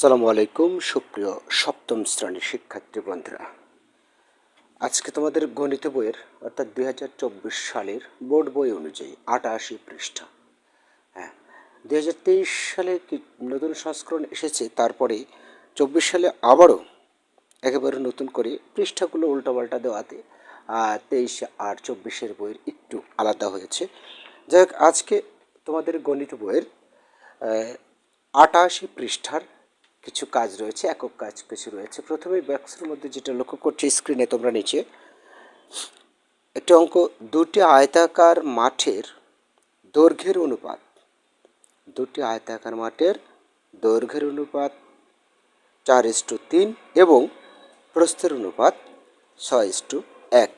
সালামু আলাইকুম, সুপ্রিয় সপ্তম শ্রেণির শিক্ষার্থী বন্ধুরা। আজকে তোমাদের গণিত বইয়ের, অর্থাৎ দুই হাজার চব্বিশ সালের বোর্ড বই অনুযায়ী আটাশি পৃষ্ঠা। হ্যাঁ দুই হাজার তেইশ সালে কি নতুন সংস্করণ এসেছে? তারপরে চব্বিশ সালে আবারও একেবারে নতুন করে পৃষ্ঠাগুলো উল্টোপাল্টা দেওয়াতে তেইশ আর চব্বিশের বইয়ের একটু আলাদা হয়েছে। যাই হোক, আজকে তোমাদের গণিত বইয়ের আটাশি পৃষ্ঠার কিছু কাজ রয়েছে, একক কাজ কিছু রয়েছে। প্রথমে বক্সের মধ্যে যেটা লক্ষ্য করছি স্ক্রিনে তোমরা নিচে একটি অঙ্ক, দুটি আয়তাকার মাঠের দৈর্ঘ্যের অনুপাত। দুটি আয়তাকার মাঠের দৈর্ঘ্যের অনুপাত চার ইস্টু তিন এবং প্রস্থের অনুপাত ছয় ইস্টু এক।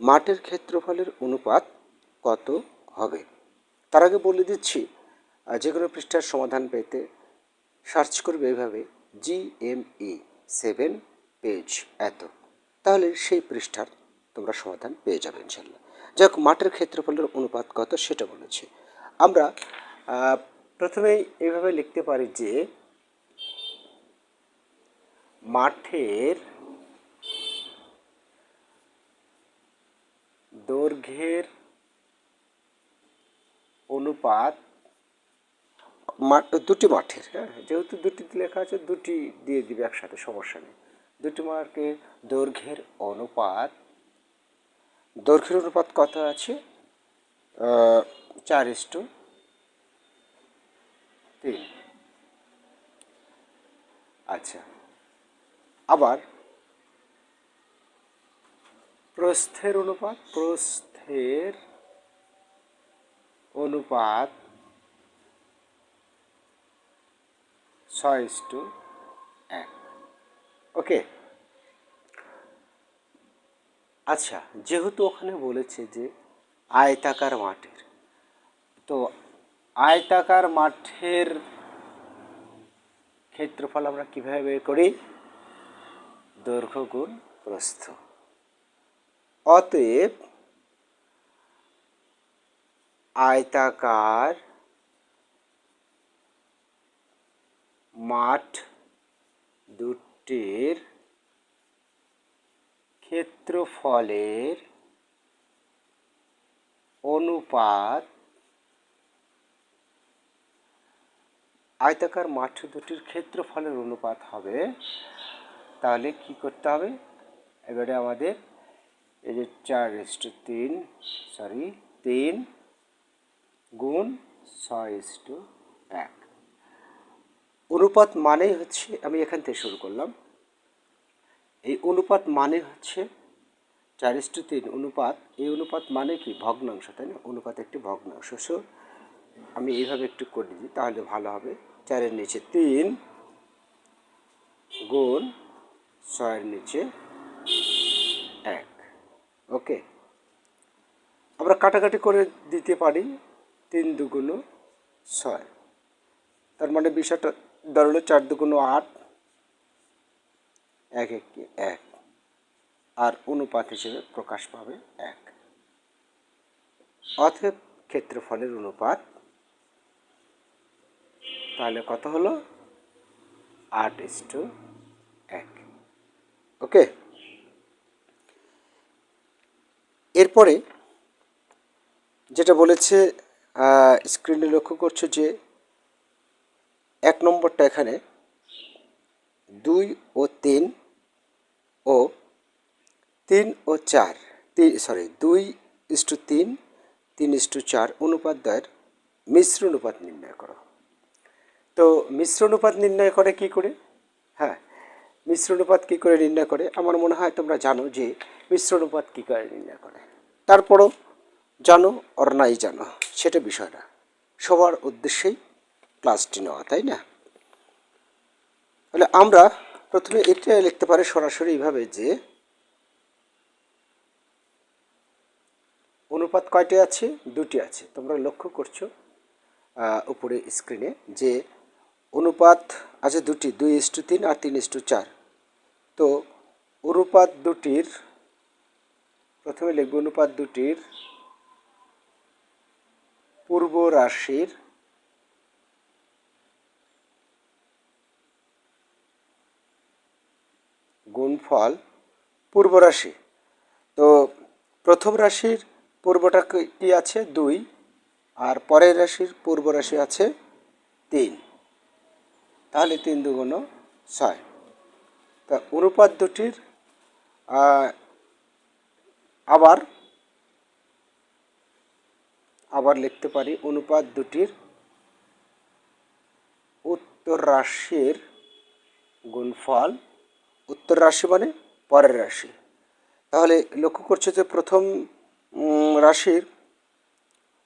মাঠের ক্ষেত্রফলের অনুপাত কত হবে? তার আগে বলে দিচ্ছি যে কোনো পৃষ্ঠার সমাধান পেতে সার্চ করবে এভাবে, G M E, seven page এত। তাহলে সেই পৃষ্ঠার তোমরা সমাধান পেয়ে যাবে ইনশাল্লাহ যাই হোক, মাঠের ক্ষেত্রফলের অনুপাত কত সেটা বলেছে। আমরা প্রথমেই এভাবে লিখতে পারি যে, মাঠের দৈর্ঘ্যের অনুপাত মাঠ, দুটি মাঠের হ্যাঁ? যেহেতু দুটি লেখা আছে, দুটি দিয়ে দিবে একসাথে, সমস্যা নেই। দুটি মাঠের দৈর্ঘ্যের অনুপাত দৈর্ঘ্যের অনুপাত কত আছে? চার ইস্টু তিন। আচ্ছা আবার প্রস্থের অনুপাত প্রস্থের অনুপাত ছয় ইস্টু এক ওকে আচ্ছা যেহেতু ওখানে বলেছে যে আয়তাকার মাঠের, তো আয়তাকার মাঠের ক্ষেত্রফল আমরা কীভাবে বের করি? দৈর্ঘ্য গুণ প্রস্থ। অতএব আয়তাকার মাঠ দুটির ক্ষেত্রফলের অনুপাত আয়তাকার মাঠ দুটির ক্ষেত্রফলের অনুপাত হবে। তাহলে কি করতে হবে? এবারে আমাদের এই যে চার ইস্টু তিন সরি তিন গুণ ছয় ইস্টু এক। অনুপাত মানেই হচ্ছে, আমি এখান থেকে শুরু করলাম। এই অনুপাত মানে হচ্ছে চার ইস্টু তিন অনুপাত, এই অনুপাত মানে কি? ভগ্নাংশ, তাই না? অনুপাত একটি ভগ্নাংশ। সো আমি এইভাবে একটু করে দিই, তাহলে ভালো হবে। চারের নিচে তিন গুণ ছয়ের নিচে এক। ওকে আমরা কাটাকাটি করে দিতে পারি তিন দুগুণ ছয়। তার মানে বিষয়টা দাঁড়াল চার দুগুণ আট। এক এক এক। আর অনুপাত হিসেবে প্রকাশ পাবে এক। অতএব ক্ষেত্রফলের অনুপাত তাহলে কত হলো? আট ইস টু এক। ওকে? এরপরে যেটা বলেছে স্ক্রিনে লক্ষ্য করছ যে এক নম্বরটা এখানে, দুই ও তিন ও তিন ও চার, তিন সরি দুই ইস্টু তিন তিন ইস্টু চার অনুপাত দ্বয়ের মিশ্র অনুপাত নির্ণয় করো। তো মিশ্র অনুপাত নির্ণয় করে কি করে? হ্যাঁ মিশ্র অনুপাত কী করে নির্ণয় করে? আমার মনে হয় তোমরা জানো যে মিশ্র অনুপাত কী করে নির্ণয় করে। তারপরও জানো আর নাই জানো, সেটা বিষয় না। সবার উদ্দেশ্যেই ক্লাসটি নেওয়া, তাই না? তাহলে আমরা প্রথমে এটা লিখতে পারি সরাসরি এইভাবে যে অনুপাত কয়টি আছে? দুটি আছে। তোমরা লক্ষ্য করছ উপরে স্ক্রিনে যে অনুপাত আছে দুটি, দুই ইস্টু তিন আর তিন ইস্টু চার। তো অনুপাত দুটির, প্রথমে লিখব অনুপাত দুটির পূর্ব রাশির গুণফল পূর্ব রাশি। তো প্রথম রাশির পূর্বটা কি- আছে? দুই। আর পরের রাশির পূর্ব রাশি আছে তিন। তাহলে তিন দুগুণ ছয়। তা অনুপাত দুটির আবার আবার লিখতে পারি অনুপাত দুটির উত্তর রাশির গুণফল উত্তর রাশি মানে পরের রাশি। তাহলে লক্ষ্য করছ যে প্রথম রাশির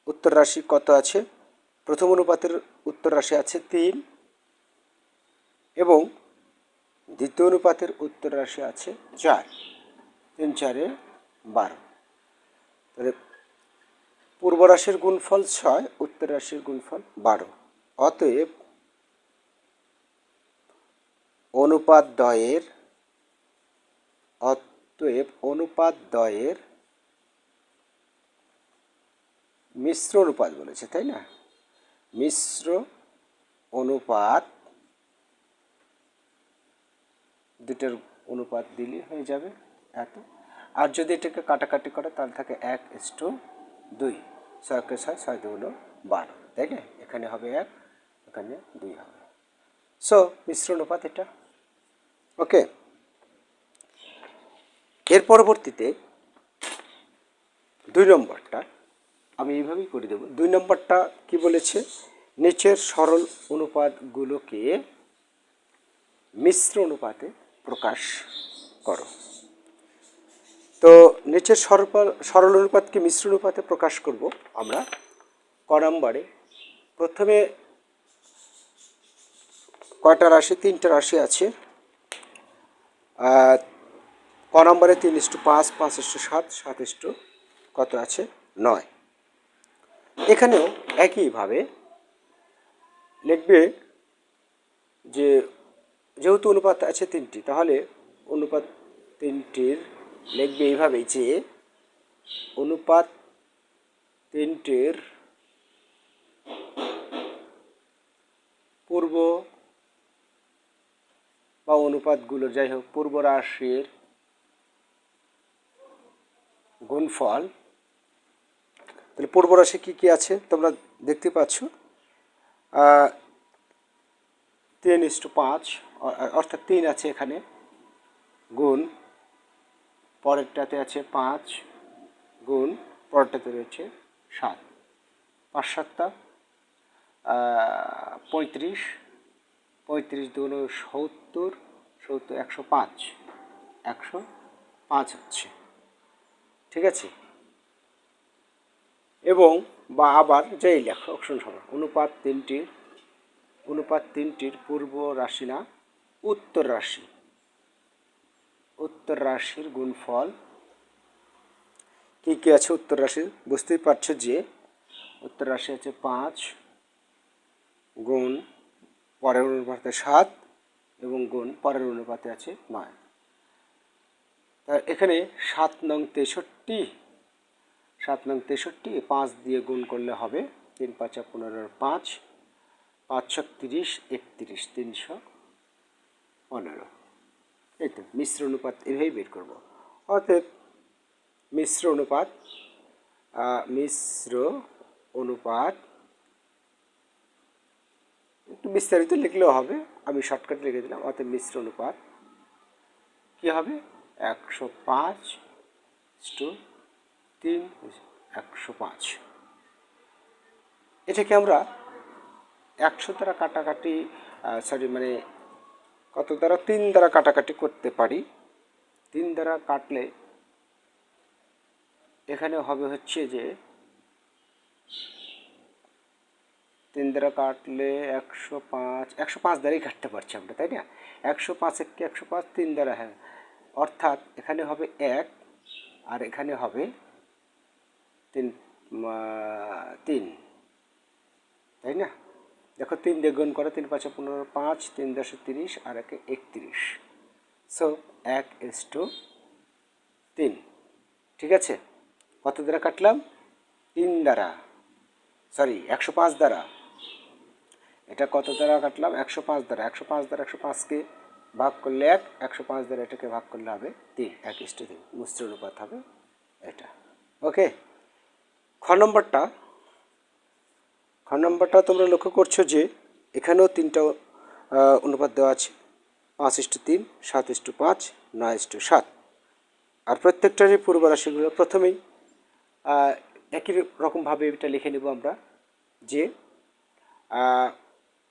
উত্তর রাশি কত আছে? প্রথম অনুপাতের উত্তর রাশি আছে তিন এবং দ্বিতীয় অনুপাতের উত্তর রাশি আছে চার। তিন, চারে বারো। তাহলে পূর্ব রাশির গুণফল ছয়, উত্তর রাশির গুণফল বারো। অতএব অনুপাত দ্বয়ের অতএব অনুপাত দ্বয়ের মিশ্র অনুপাত বলেছে, তাই না? মিশ্র অনুপাত, দুটোর অনুপাত দিলে হয়ে যাবে এত। আর যদি এটাকে কাটাকাটি করে, তাহলে থাকে এক ইস্টু দুই ছয়কে ছয় ছয় দুগুণ বারো, তাই না? এখানে হবে এক, এখানে দুই হবে। সো মিশ্র অনুপাত এটা। ওকে এর পরবর্তীতে দুই নম্বরটা আমি এইভাবেই করে দেব। দুই নম্বরটা কি বলেছে? নিচের সরল অনুপাতগুলোকে মিশ্র অনুপাতে প্রকাশ করো। তো নিচের সরল সরল অনুপাতকে মিশ্র অনুপাতে প্রকাশ করব আমরা ক নম্বরে। প্রথমে কয়টা রাশি? তিনটা রাশি আছে। ক নম্বরে তিন ইস্টু পাঁচ পাঁচ ইস্টু সাত সাত ইস্টু কত আছে? নয়। এখানেও একইভাবে লিখবে যে যেহেতু অনুপাত আছে তিনটি, তাহলে অনুপাত তিনটির লিখবে এইভাবে যে অনুপাত তিনটির পূর্ব বা অনুপাতগুলো যাই হোক, পূর্ব রাশির গুণফল। তাহলে পূর্ব রাশি কী কী আছে তোমরা দেখতে পাচ্ছ? তিন ইস্টু পাঁচ অর্থাৎ তিন আছে এখানে। গুণ, পরেরটাতে আছে পাঁচ। গুণ, পরেরটাতে রয়েছে সাত। পাঁচ সাতটা। পঁয়ত্রিশ। পঁয়ত্রিশ দুগুণ সত্তর সত্তর একশো পাঁচ। একশো পাঁচ হচ্ছে। ঠিক আছে? এবং বা আবার যেই লেখো, অপশন হবে অনুপাত তিনটির অনুপাত তিনটির পূর্ব রাশি না, উত্তর রাশি। উত্তর রাশির গুণফল কী কী আছে উত্তর রাশির? বুঝতেই পারছ যে উত্তর রাশি আছে পাঁচ গুণ পরের অনুপাতে সাত এবং গুণ পরের অনুপাতে আছে নয়। তা এখানে সাত নং তেষট্টি, সাত নং তেষট্টি পাঁচ দিয়ে গুণ করলে হবে তিন পাঁচা পনেরো পাঁচ, পাঁচশো তিরিশ, একত্রিশ, তিনশো পনেরো। এই তো মিশ্র অনুপাত এভাবেই বের করব। অতএব মিশ্র অনুপাত মিশ্র অনুপাত, একটু বিস্তারিত লিখলেও হবে, আমি শর্টকাট লিখে দিলাম, অতএব মিশ্র অনুপাত কী হবে? একশো পাঁচ টু তিন একশো পাঁচ। এটাকে আমরা একশো দ্বারা কাটাকাটি সরি মানে কত দ্বারা? তিন দ্বারা কাটাকাটি করতে পারি। তিন দ্বারা কাটলে এখানে হবে হচ্ছে যে তিন দ্বারা কাটলে একশো পাঁচ একশো পাঁচ দ্বারাই কাটতে পারছি আমরা, তাই না? একশো পাঁচ এককে একশো পাঁচ? তিন দ্বারা হ্যাঁ। অর্থাৎ এখানে হবে এক আর এখানে হবে তিন তিন। তাই না? দেখো তিন দিয়ে করে, তিন পাঁচে পনেরো, পাঁচ, তিন দশে তিরিশ, আর একে একত্রিশ। সো এক ইস টু তিন। ঠিক আছে? কত দ্বারা কাটলাম? তিন দ্বারা। সরি একশো পাঁচ দ্বারা। এটা কত দ্বারা কাটলাম? একশো পাঁচ দ্বারা। একশো পাঁচ দ্বারা একশো পাঁচকে ভাগ করলে এক, একশো পাঁচ দ্বারা এটাকে ভাগ করলে হবে তিন। এক ইস্টু তিন মিশ্র অনুপাত হবে এটা। ওকে? খ নম্বরটা। খ নম্বরটা তোমরা লক্ষ্য করছ যে এখানেও তিনটা অনুপাত দেওয়া আছে। পাঁচ ইস্টু তিন, সাত ইস্টু পাঁচ, নয় ইস্টু সাত। আর প্রত্যেকটারই পূর্ব রাশিগুলো প্রথমেই একই রকমভাবে এটা লিখে নেব আমরা যে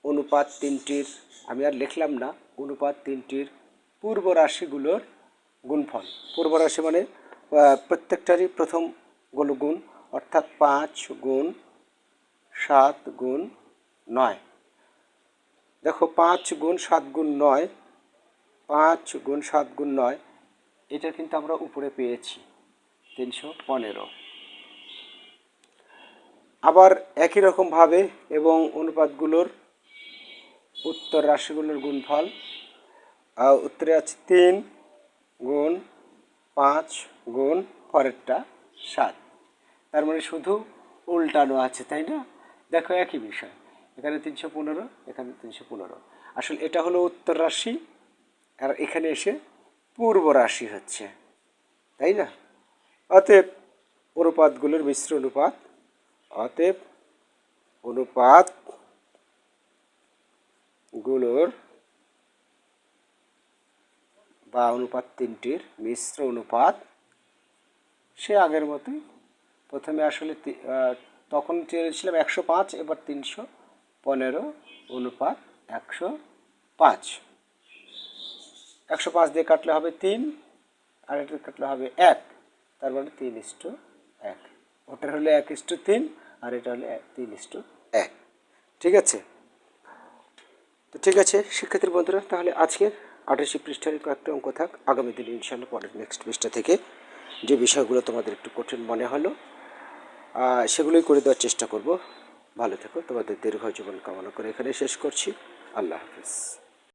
অনুপাত তিনটির, আমি আর লিখলাম না অনুপাত তিনটির পূর্ব রাশিগুলোর গুণফল। পূর্ব রাশি মানে প্রত্যেকটারই প্রথমগুলো গুণ অর্থাৎ পাঁচ গুণ সাত গুণ নয়। দেখো, পাঁচ গুণ সাত গুণ নয়, পাঁচ গুণ সাত গুণ নয়, এটা কিন্তু আমরা উপরে পেয়েছি, তিনশো পনেরো। আবার একই রকমভাবে এবং অনুপাতগুলোর উত্তর রাশিগুলোর গুণফল। উত্তরে আছে তিন গুণ পাঁচ গুণ পরেরটা সাত। তার মানে শুধু উল্টানো আছে, তাই না? দেখো একই বিষয়। এখানে তিনশো পনেরো, এখানে তিনশো পনেরো। আসলে এটা হলো উত্তর রাশি, আর এখানে এসে পূর্ব রাশি হচ্ছে, তাই না? অতএব অনুপাতগুলোর মিশ্র অনুপাত, অতএব অনুপাত গুলোর বা অনুপাত তিনটির মিশ্র অনুপাত। সে আগের মতোই প্রথমে আসলে তখন চেয়েছিলাম একশো পাঁচ, এবার তিনশো পনেরো অনুপাত একশো পাঁচ। একশো পাঁচ দিয়ে কাটলে হবে তিন, আর এটা কাটলে হবে এক, তার মানে তিন ইস্টু এক। ওটার হলে এক ইস্টু তিন, আর এটা হলে তিন ইস্টু এক। ঠিক আছে? তো ঠিক আছে, শিক্ষার্থীর বন্ধুরা, তাহলে আজকের আঠাশি পৃষ্ঠার কয়েকটা অঙ্ক থাক। আগামী দিন ইনশাল্লাহ পরের নেক্সট পৃষ্ঠা থেকে যে বিষয়গুলো তোমাদের একটু কঠিন মনে হলো সেগুলোই করে দেওয়ার চেষ্টা করব। ভালো থেকো, তোমাদের দীর্ঘ জীবন কামনা করে এখানে শেষ করছি। আল্লাহ হাফিজ।